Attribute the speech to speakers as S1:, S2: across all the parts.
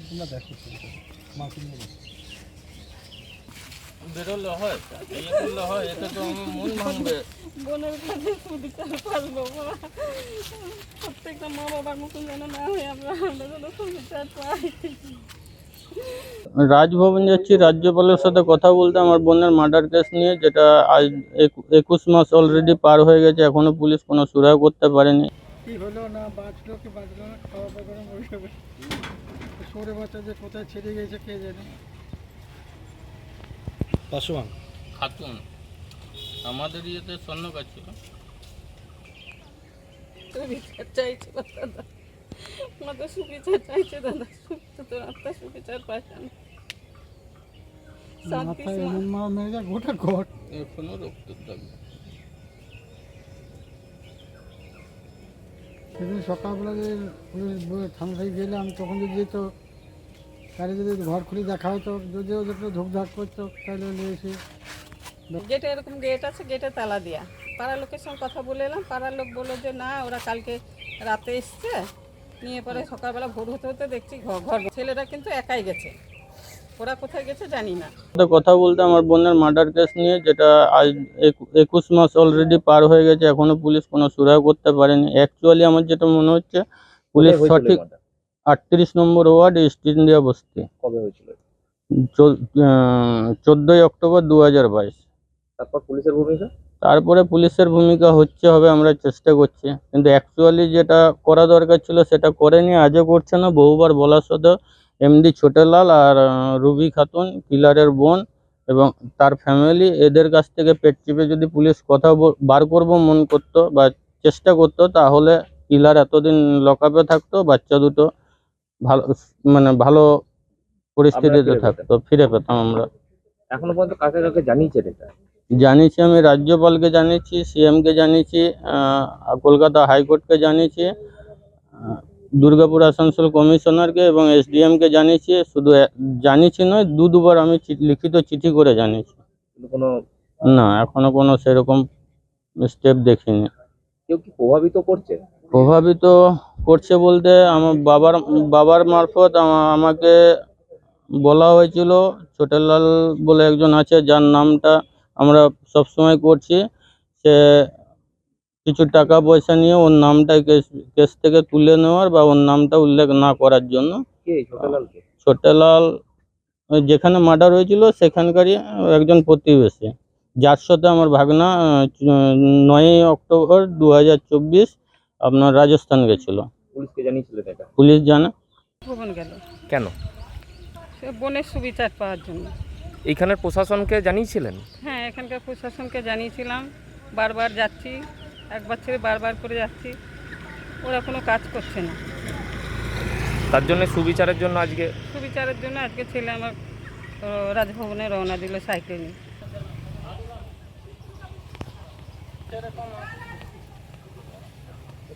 S1: তোমরা দেখো
S2: বেরোলে হয় ইয়ে করলে হয় এতে তো আমার মন ভাঙবে।
S3: বোনের কাছে সুবিচার পারব প্রত্যেকটা মা বাবার মতন যেন না হয়ে আমরা আমরা যেন সুবিচার পাই
S2: রাজভবন যাচ্ছি রাজ্যপালের সাথে কথা বলতে আমার বোনের মার্ডার কেস নিয়ে যেটা আজ একুশ মাস অলরেডি পার হয়ে গেছে এখনও পুলিশ কোনো সুরাহ করতে পারেনি।
S1: কি হলো না বাঁচলো কি বাঁচলো না খাওয়া দাওয়া সরে বাচ্চা যে কোথায় ছেড়ে গেছে কে জানে? পাশোয়ান।
S2: খাতুন। আমাদের ইয়েতে স্বর্ণ কাজ ছিল
S3: সুবিচার চাইছে দাদা। আমাদের সুবিচার চাইছে দাদা। তোর আত্মা সুবিচার পাইছে না।
S1: মাথায় এমন মার মেরে যায় গোটা ঘর।
S2: এখনও রক্তের দাগ।
S1: সেদিন সকালবেলা যে পুলিশ থানা থেকে গেলাম তখন যদি যেত তাহলে যদি ঘর খুলে দেখা হতো যদি ওদের ধুকধাক করতো তাহলে নিয়ে এসে
S3: যেটা এরকম গেট আছে গেটে তালা দেয়া। পাড়ার লোকের সঙ্গে কথা বলে এলাম পাড়ার লোক বলল যে না ওরা কালকে রাতে এসছে। নিয়ে পরে সকালবেলা ভোর হতে হতে দেখছি ঘর ঘর ছেলেরা কিন্তু একাই গেছে। ওরা কোথায় গেছে জানি না।
S2: কথা বলতে আমার বোনের মার্ডার কেস নিয়ে যেটা আজ একু- একুশ মাস অলরেডি পার হয়ে গেছে এখনও পুলিশ কোনো সুরাহ করতে পারেনি। অ্যাকচুয়ালি আমার যেটা মনে হচ্ছে পুলিশ সঠিক? আটত্রিশ নম্বর ওয়ার্ড ইস্ট ইন্ডিয়া বস্তি।
S4: কবে হয়েছিল
S2: চোদ্দোই অক্টোবর দু হাজার বাইশ।
S4: তারপর পুলিশের ভূমিকা?
S2: তারপরে পুলিশের ভূমিকা হচ্ছে হবে আমরা চেষ্টা করছি। কিন্তু অ্যাকচুয়ালি যেটা করা দরকার ছিল সেটা করেনি আজও করছে না। বহুবার বলার সত্ত্বেও এমডি ছোটেলাল আর রুবি খাতুন কিলারের বোন এবং তার ফ্যামিলি এদের কাছ থেকে পেট চিপে যদি পুলিশ কথা বল- বার করব মন করতো বা চেষ্টা করতো তাহলে কিলার এতদিন লকআপে থাকতো বাচ্চা দুটো ভালো মানে ভালো পরিস্থিতিতে থাকতো ফিরে পেতাম। আমরা।
S4: এখনও পর্যন্ত কাকে কাকে জানিয়েছেন এটা?
S2: জানিয়েছি আমি রাজ্যপালকে জানিয়েছি সিএমকে জানিয়েছি কলকাতা হাইকোর্টকে জানিয়েছি দুর্গাপুর আসানসোল কমিশনারকে এবং এসডিএমকে জানিয়েছি। শুধু জানিয়েছি নয় দু দুবার আমি লিখিত চিঠি করে জানিয়েছি।
S4: কোনো
S2: না এখনও কোনো সেরকম স্টেপ দেখিনি।
S4: কেউ কি প্রভাবিত করছে?
S2: প্রভাবিত করছে বলতে আমার বাবার বাবার মারফত আমা- আমাকে বলা হয়েছিল ছোটলাল বলে একজন আছে যার নামটা আমরা সবসময় করছি। সে কিছু টাকা পয়সা নিয়ে ওর নামটা কেস কেস থেকে তুলে নেওয়ার বা ওর নামটা উল্লেখ না করার জন্য। ছোটলাল যেখানে মার্ডার হয়েছিল সেখানকারই একজন প্রতিবেশী। যার সাথে আমার ভাগনা নয়ই অক্টোবর দু হাজার চব্বিশ আপনার রাজস্থান গেছিল।
S4: পুলিশকে জানিয়েছিলেন এটা?
S2: পুলিশ জানে?
S3: ভুবন গেল?
S5: কেন?
S3: সে বোনের সুবিচার পাওয়ার জন্য।
S5: এখানের প্রশাসনকে জানিয়েছিলেন?
S3: হ্যাঁ এখানকার প্রশাসনকে জানিয়েছিলাম। বারবার যাচ্ছি একবার ছেড়ে বারবার করে যাচ্ছি। ওরা কোনো কাজ করছে না।
S5: তার জন্য সুবিচারের জন্য আজকে
S3: সুবিচারের জন্য আজকে ছেলে আমার ও, রাজভবনে রওনা দিল সাইকেল নিয়ে।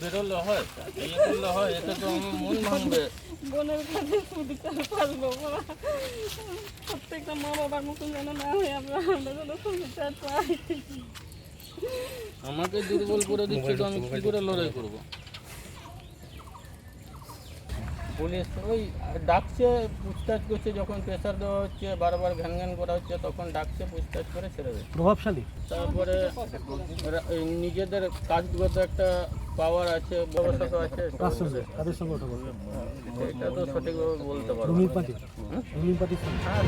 S2: বেরোলে হয় ইয়ে করলে হয় এতে তো আমার মন ভাঙবে।
S3: বোনের কাছে পারব প্রত্যেকটা মা বাবার মতন যেন না হয়ে আমরা আমরা যেন সুবিচার পাই
S2: আমাকে দুর্বল করে দিচ্ছে তো আমি কি করে লড়াই করব? পুলিশ ওই ডাকছে পুছতাছ করছে যখন প্রেশার দেওয়া হচ্ছে বারবার ঘ্যান ঘ্যান করা হচ্ছে তখন ডাকছে পুছতাছ করে ছেড়ে দেয়
S1: প্রভাবশালী?
S2: তারপরে নিজেদের কাজগত একটা পাওয়ার আছে ব্যবস্থা আছে
S1: তাদের সঙ্গে কথা বলব
S2: এটা তো সঠিকভাবে বলতে পারব
S1: রুমির পার্টি রুমির পার্টি
S2: হ্যাঁ,